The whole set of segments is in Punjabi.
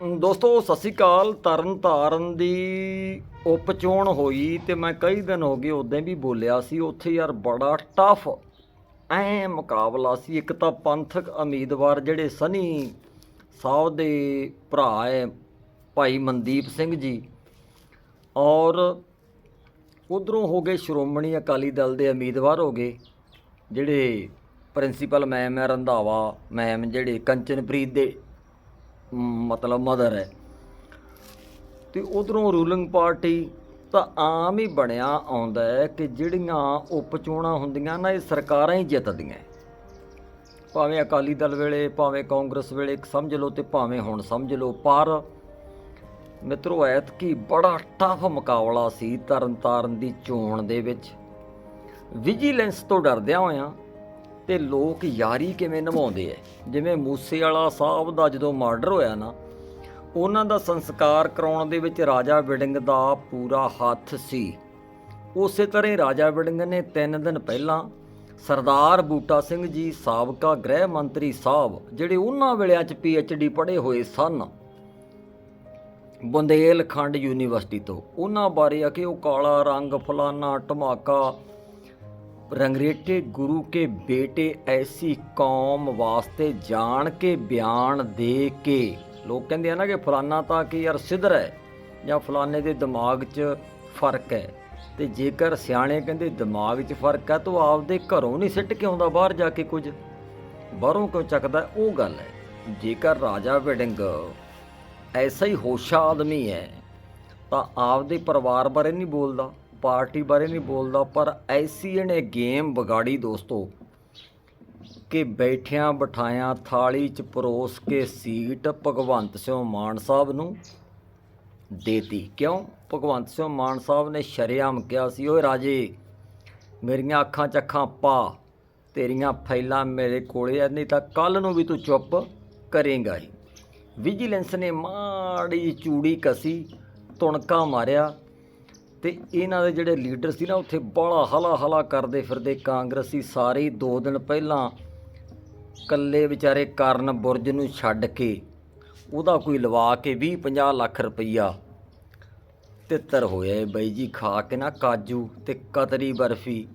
ਦੋਸਤੋ, ਸਤਿ ਸ਼੍ਰੀ ਅਕਾਲ। ਤਰਨ ਤਾਰਨ ਦੀ ਉਪ ਚੋਣ ਹੋਈ ਤੇ ਮੈਂ ਕਈ ਦਿਨ ਹੋ ਗਏ ਉਦੋਂ ਵੀ ਬੋਲਿਆ ਸੀ। ਉੱਥੇ ਯਾਰ ਬੜਾ ਟਫ ਐ ਮੁਕਾਬਲਾ ਸੀ। ਇੱਕ ਤਾਂ ਪੰਥਕ ਉਮੀਦਵਾਰ ਜਿਹੜੇ ਸਨੀ ਸਾਹਿਬ ਦੇ ਭਰਾ ਹੈ ਭਾਈ ਮਨਦੀਪ ਸਿੰਘ ਜੀ। ਔਰ ਉਧਰੋਂ ਹੋ ਗਏ ਸ਼੍ਰੋਮਣੀ ਅਕਾਲੀ ਦਲ ਦੇ ਉਮੀਦਵਾਰ ਹੋ ਗਏ, ਜਿਹੜੇ ਪ੍ਰਿੰਸੀਪਲ ਮੈਮ ਹੈ ਰੰਧਾਵਾ ਮੈਮ, ਜਿਹੜੇ ਕੰਚਨਪ੍ਰੀਤ ਦੇ ਮਤਲਬ ਮਦਰ ਹੈ। ਤੇ ਉਧਰੋਂ ਰੂਲਿੰਗ ਪਾਰਟੀ ਤਾਂ ਆਮ ਹੀ ਬਣਿਆ ਆਉਂਦਾ ਹੈ ਕਿ ਜਿਹੜੀਆਂ ਉਪ ਚੋਣਾਂ ਹੁੰਦੀਆਂ ਨਾ, ਇਹ ਸਰਕਾਰਾਂ ਹੀ ਜਿੱਤਦੀਆਂ ਭਾਵੇਂ ਅਕਾਲੀ ਦਲ ਵੇਲੇ, ਭਾਵੇਂ ਕਾਂਗਰਸ ਵੇਲੇ ਸਮਝ ਲਓ ਤੇ ਭਾਵੇਂ ਹੁਣ ਸਮਝ ਲਓ, ਪਰ ਮਿੱਤਰੋ ਐਤਕੀ ਬੜਾ ਟਫ ਮੁਕਾਬਲਾ ਸੀ ਤਰਨਤਾਰਨ ਦੀ ਚੋਣ ਦੇ ਵਿੱਚ। ਵਿਜੀਲੈਂਸ ਤੋਂ ਡਰਦਿਆਂ ਹੋਇਆਂ ਤੇ ਲੋਕ ਯਾਰੀ ਕਿਵੇਂ ਨਿਭਾਉਂਦੇ ਐ? ਜਿਵੇਂ ਮੂਸੇ ਵਾਲਾ ਸਾਹਿਬ ਦਾ ਜਦੋਂ ਮਰਡਰ ਹੋਇਆ ਨਾ, ਉਹਨਾਂ ਦਾ ਸੰਸਕਾਰ ਕਰਾਉਣ ਦੇ ਵਿੱਚ ਰਾਜਾ ਵਿਡਿੰਗ ਦਾ ਪੂਰਾ ਹੱਥ ਸੀ। ਉਸੇ ਤਰ੍ਹਾਂ ਰਾਜਾ ਵਿਡਿੰਗ ਨੇ 3 ਦਿਨ ਪਹਿਲਾਂ ਸਰਦਾਰ ਬੂਟਾ ਸਿੰਘ ਜੀ, ਸਾਬਕਾ ਗ੍ਰਹਿ ਮੰਤਰੀ ਸਾਹਿਬ, ਜਿਹੜੇ ਉਹਨਾਂ ਵੇਲਿਆਂ 'ਚ ਡੀ ਪੜ੍ਹੇ ਹੋਏ ਸਨ, ਬੁੰਦੇਲਖੰਡ ਯੂਨੀਵਰਸਿਟੀ ਤੋਂ, ਉਹਨਾਂ ਬਾਰੇ ਆ ਕਿ ਉਹ ਕਾਲਾ ਰੰਗ, ਫਲਾਨਾ ਧਮਾਕਾ ਰੰਗਰੇਟੇ ਗੁਰੂ ਕੇ ਬੇਟੇ ਐਸੀ ਕੌਮ ਵਾਸਤੇ ਜਾਣ ਕੇ ਬਿਆਨ ਦੇ ਕੇ ਲੋਕ ਕਹਿੰਦੇ ਆ ਨਾ ਕਿ ਫਲਾਨਾ ਤਾਂ ਕਿ ਯਾਰ ਸਿਧਰ ਹੈ ਜਾਂ ਫਲਾਨੇ ਦੇ ਦਿਮਾਗ 'ਚ ਫ਼ਰਕ ਹੈ ਤੇ ਜੇਕਰ ਸਿਆਣੇ ਕਹਿੰਦੇ ਦਿਮਾਗ 'ਚ ਫ਼ਰਕ ਹੈ ਤਾਂ ਆਪਦੇ ਘਰੋਂ ਨਹੀਂ ਸਿੱਟ ਕੇ ਆਉਂਦਾ ਬਾਹਰ ਜਾ ਕੇ ਕੁਝ ਬਾਹਰੋਂ ਕਿਉਂ ਚੱਕਦਾ ਉਹ ਗੱਲ ਹੈ ਜੇਕਰ ਰਾਜਾ ਵੜਿੰਗ ਐਸਾ ਹੀ ਹੋਸ਼ਾ ਆਦਮੀ ਹੈ ਤਾਂ ਆਪਦੇ ਪਰਿਵਾਰ ਬਾਰੇ ਨਹੀਂ ਬੋਲਦਾ ਪਾਰਟੀ ਬਾਰੇ ਨਹੀਂ ਬੋਲਦਾ, ਪਰ ਐਸੀ ਇਹਨੇ ਗੇਮ ਵਿਗਾੜੀ ਦੋਸਤੋ, ਕਿ ਬੈਠਿਆਂ ਬਿਠਾਇਆਂ ਥਾਲੀ 'ਚ ਪਰੋਸ ਕੇ ਸੀਟ ਭਗਵੰਤ ਸਿੰਘ ਮਾਨ ਸਾਹਿਬ ਨੂੰ ਦੇਤੀ। ਕਿਉਂ? ਭਗਵੰਤ ਸਿੰਘ ਮਾਨ ਸਾਹਿਬ ਨੇ ਸ਼ਰੇਆਮ ਕਿਹਾ ਸੀ, ਓਏ ਰਾਜੇ, ਮੇਰੀਆਂ ਅੱਖਾਂ 'ਚ ਅੱਖਾਂ ਪਾ, ਤੇਰੀਆਂ ਫਾਈਲਾਂ ਮੇਰੇ ਕੋਲੇ ਐ ਨਹੀਂ ਤਾਂ ਕੱਲ ਨੂੰ ਵੀ ਤੂੰ ਚੁੱਪ ਕਰੇਂਗਾ ਹੀ। ਵਿਜੀਲੈਂਸ ਨੇ ਮਾੜੀ ਚੂੜੀ ਕਸੀ, ਤੁਣਕਾ ਮਾਰਿਆ ਤੇ ਇਹਨਾਂ ਦੇ ਜਿਹੜੇ ਲੀਡਰ ਸੀ ਨਾ, ਉੱਥੇ ਬੜਾ ਹਲਾ ਹਲਾ ਕਰਦੇ ਫਿਰਦੇ ਕਾਂਗਰਸੀ ਸਾਰੇ ਹੀ। ਦੋ ਦਿਨ ਪਹਿਲਾਂ ਕੱਲੇ ਵਿਚਾਰੇ ਕਰਨ ਬੁਰਜ ਨੂੰ ਛੱਡ ਕੇ ਉਹਦਾ ਕੋਈ ਲਵਾ ਕੇ 20 50 ਲੱਖ ਰੁਪਈਆ ਤਿੱਤਰ ਹੋਇਆ ਏ ਬਈ ਜੀ, ਖਾ ਕੇ ਨਾ ਕਾਜੂ ਤੇ ਕਤਰੀ ਬਰਫੀ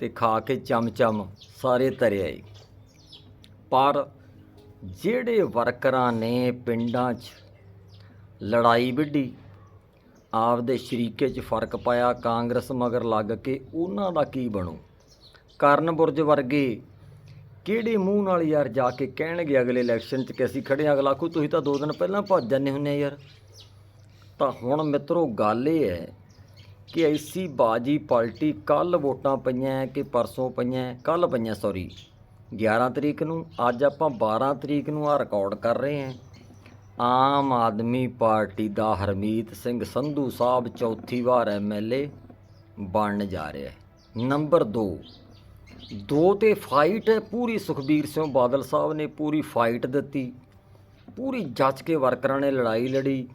ਤੇ ਖਾ ਕੇ ਚਮਚਮ ਸਾਰੇ ਤਰਿਆ ਏ ਪਰ ਜਿਹੜੇ ਵਰਕਰਾਂ ਨੇ ਪਿੰਡਾਂ 'ਚ ਲੜਾਈ ਵਿੱਢੀ ਆਪਦੇ ਸ਼ਰੀਕੇ 'ਚ ਫ਼ਰਕ ਪਾਇਆ ਕਾਂਗਰਸ ਮਗਰ ਲੱਗ ਕੇ ਉਹਨਾਂ ਦਾ ਕੀ ਬਣੂ? ਕਰਨ ਬੁਰਜ ਵਰਗੇ ਕਿਹੜੇ ਮੂੰਹ ਨਾਲ ਯਾਰ ਜਾ ਕੇ ਕਹਿਣਗੇ ਅਗਲੇ ਇਲੈਕਸ਼ਨ 'ਚ ਕਿ ਅਸੀਂ ਖੜੇ ਹਾਂ, ਅਗਲਾ ਕੋ ਤੁਸੀਂ ਤਾਂ ਦੋ ਦਿਨ ਪਹਿਲਾਂ ਭੱਜ ਜਾਂਦੇ ਹੁੰਦੇ ਆ ਯਾਰ। ਤਾਂ ਹੁਣ ਮਿੱਤਰੋ ਗੱਲ ਇਹ ਹੈ ਕਿ ਐਸੀ ਬਾਜੀ ਪਾਰਟੀ ਕੱਲ ਵੋਟਾਂ ਪਈਆਂ ਕਿ ਪਰਸੋਂ ਪਈਆਂ ਕੱਲ ਪਈਆਂ ਸੌਰੀ 11 ਤਰੀਕ ਨੂੰ, ਅੱਜ ਆਪਾਂ 12 ਤਰੀਕ ਨੂੰ ਆ ਰਿਕਾਰਡ ਕਰ ਰਹੇ ਹਾਂ। ਆਮ ਆਦਮੀ ਪਾਰਟੀ ਦਾ ਹਰਮੀਤ ਸਿੰਘ ਸੰਧੂ ਸਾਹਿਬ ਚੌਥੀ ਵਾਰ ਐਮਐਲਏ ਬਣਨ ਜਾ ਰਿਹਾ ਹੈ। ਨੰਬਰ 2 ਦੋ ਤੇ ਫਾਈਟ ਹੈ। ਪੂਰੀ ਸੁਖਬੀਰ ਸਿੰਘ ਬਾਦਲ ਸਾਹਿਬ ਨੇ ਪੂਰੀ ਫਾਈਟ ਦਿੱਤੀ। ਪੂਰੀ ਜੱਜ ਕੇ ਵਰਕਰਾਂ ਨੇ ਲੜਾਈ ਲੜੀ।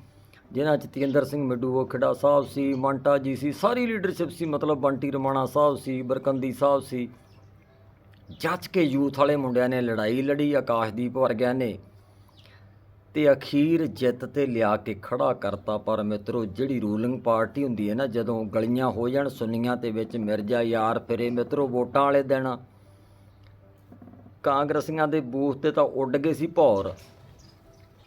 ਜਿਨ੍ਹਾਂ ਚ ਤੇਂਦਰ ਸਿੰਘ ਮਿੱਡੂ ਵਖੜਾ ਸਾਹਿਬ ਸੀ, ਮੰਟਾ ਜੀ ਸੀ, ਸਾਰੀ ਲੀਡਰਸ਼ਿਪ ਸੀ। ਮਤਲਬ ਬੰਟੀ ਰਮਾਣਾ ਸਾਹਿਬ ਸੀ, ਬਰਕੰਦੀ ਸਾਹਿਬ ਸੀ। ਜੱਜ ਕੇ ਯੂਥ ਵਾਲੇ ਮੁੰਡਿਆਂ ਨੇ ਲੜਾਈ ਲੜੀ, ਆਕਾਸ਼ਦੀਪ ਵਰਗਿਆਂ ਨੇ ਤੇ ਅਖੀਰ ਜਿੱਤ ਤੇ ਲਿਆ ਕੇ ਖੜਾ ਕਰਤਾ। ਪਰ ਮਿੱਤਰੋ, ਜਿਹੜੀ ਰੂਲਿੰਗ ਪਾਰਟੀ ਹੁੰਦੀ ਹੈ ਨਾ, ਜਦੋਂ ਗਲੀਆਂ ਹੋ ਜਾਣ, ਸੁੰਨੀਆਂ ਤੇ ਵਿੱਚ ਮਿਰਜ਼ਾ ਯਾਰ ਫਿਰੇ। ਮਿੱਤਰੋ, ਵੋਟਾਂ ਵਾਲੇ ਦਿਨ ਕਾਂਗਰਸੀਆਂ ਦੇ ਬੂਥ ਤੇ ਤਾਂ ਉੱਡ ਗਏ ਸੀ ਭੌਰ।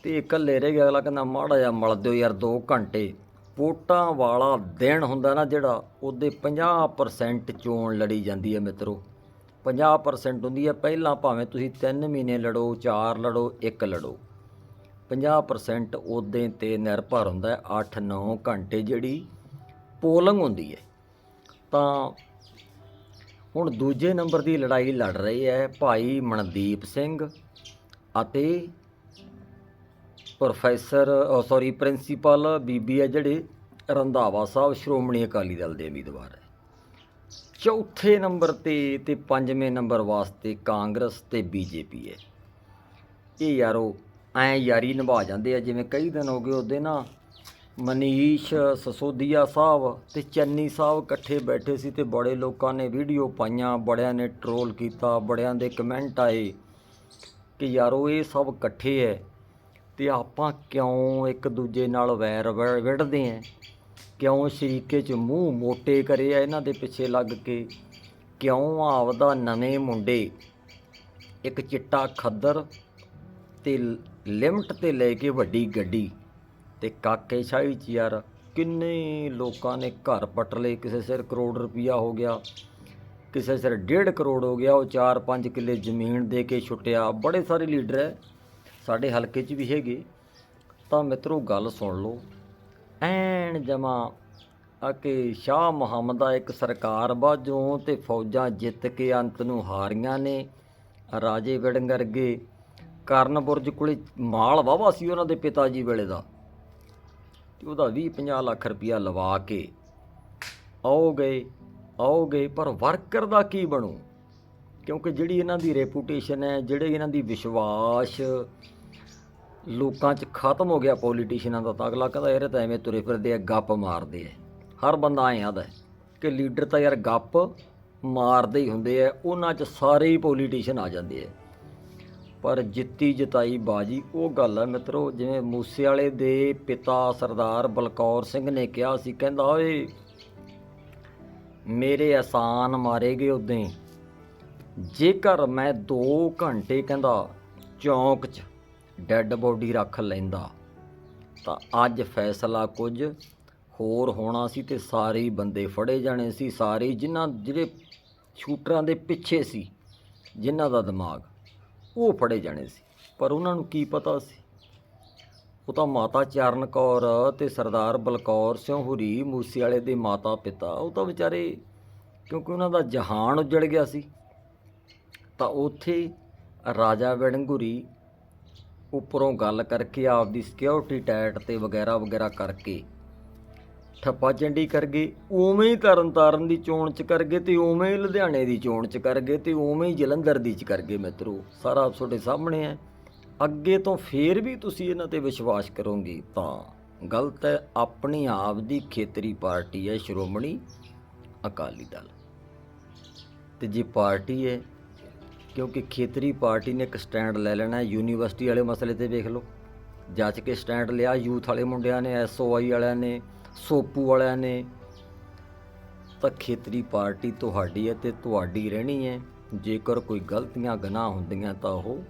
ਤੇ ਇਕੱਲੇ ਰਹਿ ਗਿਆ, ਅਗਲਾ ਕਹਿੰਦਾ, ਮਾੜਾ ਜਿਹਾ ਮਲ ਦਿਓ ਯਾਰ 2 ਘੰਟੇ। ਵੋਟਾਂ ਵਾਲਾ ਦਿਨ ਹੁੰਦਾ ਨਾ ਜਿਹੜਾ, ਉਹਦੇ 50% ਚੋਣ ਲੜੀ ਜਾਂਦੀ ਹੈ ਮਿੱਤਰੋ। 50% ਹੁੰਦੀ ਹੈ, ਪਹਿਲਾਂ ਭਾਵੇਂ ਤੁਸੀਂ 3 ਮਹੀਨੇ ਲੜੋ 4 ਲੜੋ 1 ਲੜੋ। 50% ਉਦੋਂ ਤੇ ਨਿਰਭਰ ਹੁੰਦਾ ਹੈ 8-9 ਘੰਟੇ ਜਿਹੜੀ ਪੋਲਿੰਗ ਹੁੰਦੀ ਹੈ। ਤਾਂ ਹੁਣ ਦੂਜੇ ਨੰਬਰ ਦੀ ਲੜਾਈ ਲੜ ਰਹੀ ਹੈ ਭਾਈ ਮਨਦੀਪ ਸਿੰਘ ਅਤੇ ਪ੍ਰੋਫੈਸਰ ਸੌਰੀ ਪ੍ਰਿੰਸੀਪਲ ਬੀਬੀ ਹੈ ਜਿਹੜੇ ਰੰਧਾਵਾ ਸਾਹਿਬ, ਸ਼੍ਰੋਮਣੀ ਅਕਾਲੀ ਦਲ ਦੇ ਉਮੀਦਵਾਰ ਹੈ। ਚੌਥੇ ਨੰਬਰ ਤੇ ਤੇ ਪੰਜਵੇਂ ਨੰਬਰ ਵਾਸਤੇ ਕਾਂਗਰਸ ਤੇ ਬੀਜੇਪੀ ਹੈ। ਇਹ ਯਾਰੋ ਐ ਯਾਰੀ ਨਿਭਾ ਜਾਂਦੇ ਆ, ਜਿਵੇਂ ਕਈ ਦਿਨ ਹੋ ਗਏ ਉਹਦੇ ਨਾ, ਮਨੀਸ਼ ਸਸੋਦੀਆ ਸਾਹਿਬ ਤੇ ਚੰਨੀ ਸਾਹਿਬ ਇਕੱਠੇ ਬੈਠੇ ਸੀ ਤੇ ਬੜੇ ਲੋਕਾਂ ਨੇ ਵੀਡੀਓ ਪਾਈਆਂ, ਬੜਿਆਂ ਨੇ ਟਰੋਲ ਕੀਤਾ, ਬੜਿਆਂ ਦੇ ਕਮੈਂਟ ਆਏ ਕਿ ਯਾਰੋ ਇਹ ਸਭ ਇਕੱਠੇ ਐ ਤੇ ਆਪਾਂ ਕਿਉਂ ਇੱਕ ਦੂਜੇ ਨਾਲ ਵੈਰ ਵ- ਵਿੜਦੇ ਆਂ ਕਿਉਂ ਸ਼ਰੀਕੇ 'ਚ ਮੂੰਹ ਮੋਟੇ ਕਰੇ ਆ ਇਹਨਾਂ ਦੇ ਪਿੱਛੇ ਲੱਗ ਕੇ? ਕਿਉਂ ਆਪਦਾ ਨਵੇਂ ਮੁੰਡੇ, ਇੱਕ ਚਿੱਟਾ ਖੱਦਰ ਤੇ ਲਿਮਟ ਤੇ ਲੈ ਕੇ ਵੱਡੀ ਗੱਡੀ। ਤੇ ਕਾਕੇ ਸ਼ਾਹੀ ਚ ਯਾਰ ਕਿੰਨੇ ਲੋਕਾਂ ਨੇ ਘਰ ਪੱਟ ਲਏ। ਕਿਸੇ ਸਿਰ ਕਰੋੜ ਰੁਪਈਆ ਹੋ ਗਿਆ, ਕਿਸੇ ਸਿਰ 1.5 ਕਰੋੜ ਹੋ ਗਿਆ। ਉਹ 4-5 ਕਿੱਲੇ ਜ਼ਮੀਨ ਦੇ ਕੇ ਛੁੱਟਿਆ। ਬੜੇ ਸਾਰੇ ਲੀਡਰ ਹੈ ਸਾਡੇ ਹਲਕੇ 'ਚ ਵੀ ਹੈਗੇ। ਤਾਂ ਮਿੱਤਰੋ ਗੱਲ ਸੁਣ ਲਓ, ਐਨ ਜਮਾ ਆ ਕਿ ਸ਼ਾਹ ਮੁਹੰਮਦ ਦਾ ਇੱਕ ਸਰਕਾਰ ਬਾਝੋਂ ਤੇ ਫੌਜਾਂ ਜਿੱਤ ਕੇ ਅੰਤ ਨੂੰ ਹਾਰੀਆਂ ਨੇ। ਰਾਜੇ ਵਿੜੰਗ ਵਰਗੇ ਕਰਨ ਬੁਰਜ ਕੋਲੇ ਮਾਲ ਵਾਵਾ ਸੀ ਉਹਨਾਂ ਦੇ ਪਿਤਾ ਜੀ ਵੇਲੇ ਦਾ। ਤੇ ਉਹਦਾ 20 50 ਲੱਖ ਰੁਪਇਆ ਲਵਾ ਕੇ ਆਓ ਗਏ ਆਓ ਗਏ, ਪਰ ਵਰਕਰ ਦਾ ਕੀ ਬਣੂ? ਕਿਉਂਕਿ ਜਿਹੜੀ ਇਹਨਾਂ ਦੀ ਰੈਪੂਟੇਸ਼ਨ ਹੈ, ਜਿਹੜੇ ਇਹਨਾਂ ਦੀ ਵਿਸ਼ਵਾਸ ਲੋਕਾਂ 'ਚ ਖਤਮ ਹੋ ਗਿਆ ਪੋਲੀਟੀਸ਼ੀਅਨਾਂ ਦਾ, ਤਾਂ ਅਗਲਾ ਕਹਿੰਦਾ, ਯਾਰ ਤਾਂ ਐਵੇਂ ਤੁਰੇ ਫਿਰਦੇ ਆ, ਗੱਪ ਮਾਰਦੇ ਆ। ਹਰ ਬੰਦਾ ਐਂ ਆਦਾ ਕਿ ਲੀਡਰ ਤਾਂ ਯਾਰ ਗੱਪ ਮਾਰਦੇ ਹੀ ਹੁੰਦੇ ਆ, ਉਹਨਾਂ 'ਚ ਸਾਰੇ ਹੀ ਪੋਲੀਟੀਸ਼ੀਅਨ ਆ ਜਾਂਦੇ ਆ। ਪਰ ਜਿੱਤੀ ਜਿਤਾਈ ਬਾਜੀ। ਉਹ ਗੱਲ ਹੈ ਮਿੱਤਰੋ, ਜਿਵੇਂ ਮੂਸੇ ਵਾਲੇ ਦੇ ਪਿਤਾ ਸਰਦਾਰ ਬਲਕੌਰ ਸਿੰਘ ਨੇ ਕਿਹਾ ਸੀ, ਕਹਿੰਦਾ, ਓਏ, ਮੇਰੇ ਆਸਾਨ ਮਾਰੇ ਗਏ ਉਦੋਂ ਜੇਕਰ ਮੈਂ 2 ਘੰਟੇ, ਕਹਿੰਦਾ, ਚੌਂਕ 'ਚ ਡੈੱਡ ਬੋਡੀ ਰੱਖ ਲੈਂਦਾ, ਤਾਂ ਅੱਜ ਫੈਸਲਾ ਕੁਝ ਹੋਰ ਹੋਣਾ ਸੀ ਤੇ ਸਾਰੇ ਬੰਦੇ ਫੜੇ ਜਾਣੇ ਸੀ। ਸਾਰੇ ਜਿਨ੍ਹਾਂ, ਜਿਹੜੇ ਸ਼ੂਟਰਾਂ ਦੇ ਪਿੱਛੇ ਸੀ, ਜਿਨ੍ਹਾਂ ਦਾ ਦਿਮਾਗ ਉਹ ਫੜੇ ਜਾਣੇ ਸੀ। ਪਰ ਉਹਨਾਂ ਨੂੰ ਕੀ ਪਤਾ ਸੀ? ਉਹ ਤਾਂ ਮਾਤਾ ਚਰਨ ਕੌਰ ਤੇ ਸਰਦਾਰ ਬਲਕੌਰ ਸਿੰਘ ਹੁਰੀ ਮੂਸੇ ਵਾਲੇ ਦੇ ਮਾਤਾ ਪਿਤਾ ਉਹ ਤਾਂ ਵਿਚਾਰੇ ਕਿਉਂਕਿ ਉਹਨਾਂ ਦਾ ਜਹਾਨ ਉਜੜ ਗਿਆ ਸੀ। ਤਾਂ ਉੱਥੇ ਰਾਜਾ ਵੜੰਗੁਰੀ ਉੱਪਰੋਂ ਗੱਲ ਕਰਕੇ ਆਪਦੀ ਸਿਕਿਉਰਿਟੀ ਟੈਟ ਤੇ ਵਗੈਰਾ ਵਗੈਰਾ ਕਰਕੇ ਠੱਪਾ ਚੰਡੀ ਕਰ ਗਏ, ਉਵੇਂ ਹੀ ਤਰਨ ਤਾਰਨ ਦੀ ਚੋਣ ਚ ਕਰ ਗਏ ਤੇ ਉਵੇਂ ਹੀ ਲੁਧਿਆਣੇ ਦੀ ਚੋਣ ਚ ਕਰ ਗਏ ਤੇ ਉਵੇਂ ਹੀ ਜਲੰਧਰ ਦੀ ਚ ਕਰ ਗਏ ਮਿੱਤਰੋ, ਸਾਰਾ ਤੁਹਾਡੇ ਸਾਹਮਣੇ ਹੈ। ਅੱਗੇ ਤੋਂ ਫੇਰ ਵੀ ਤੁਸੀਂ ਇਹਨਾਂ ਤੇ ਵਿਸ਼ਵਾਸ ਕਰੋਗੇ ਤਾਂ ਗਲਤ ਹੈ, ਆਪਣੀ ਆਪ ਦੀ ਖੇਤਰੀ ਪਾਰਟੀ ਹੈ ਸ਼੍ਰੋਮਣੀ ਅਕਾਲੀ ਦਲ। ਤੇ ਜੇ ਪਾਰਟੀ ਹੈ, ਕਿਉਂਕਿ ਖੇਤਰੀ ਪਾਰਟੀ ਨੇ ਇੱਕ ਸਟੈਂਡ ਲੈ ਲੈਣਾ ਹੈ, ਯੂਨੀਵਰਸਿਟੀ ਵਾਲੇ ਮਸਲੇ ਤੇ ਵੇਖ ਲਓ। ਜਾਂਚ ਕੇ ਸਟੈਂਡ ਲਿਆ, ਯੂਥ ਵਾਲੇ ਮੁੰਡਿਆਂ ਨੇ ਐਸਓਆਈ ਵਾਲਿਆਂ ਨੇ ਸੋਪੂ ਵਾਲਿਆਂ ਨੇ ਤਾਂ ਖੇਤਰੀ ਪਾਰਟੀ ਤੁਹਾਡੀ ਹੈ ਤੇ ਤੁਹਾਡੀ ਰਹਿਣੀ ਹੈ। ਜੇਕਰ ਕੋਈ ਗਲਤੀਆਂ, ਗਨਾਹ ਹੁੰਦੀਆਂ ਤਾਂ ਉਹ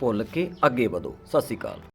ਭੁੱਲ ਕੇ ਅੱਗੇ ਵਧੋ। ਸਤਿ ਸ਼੍ਰੀ ਅਕਾਲ।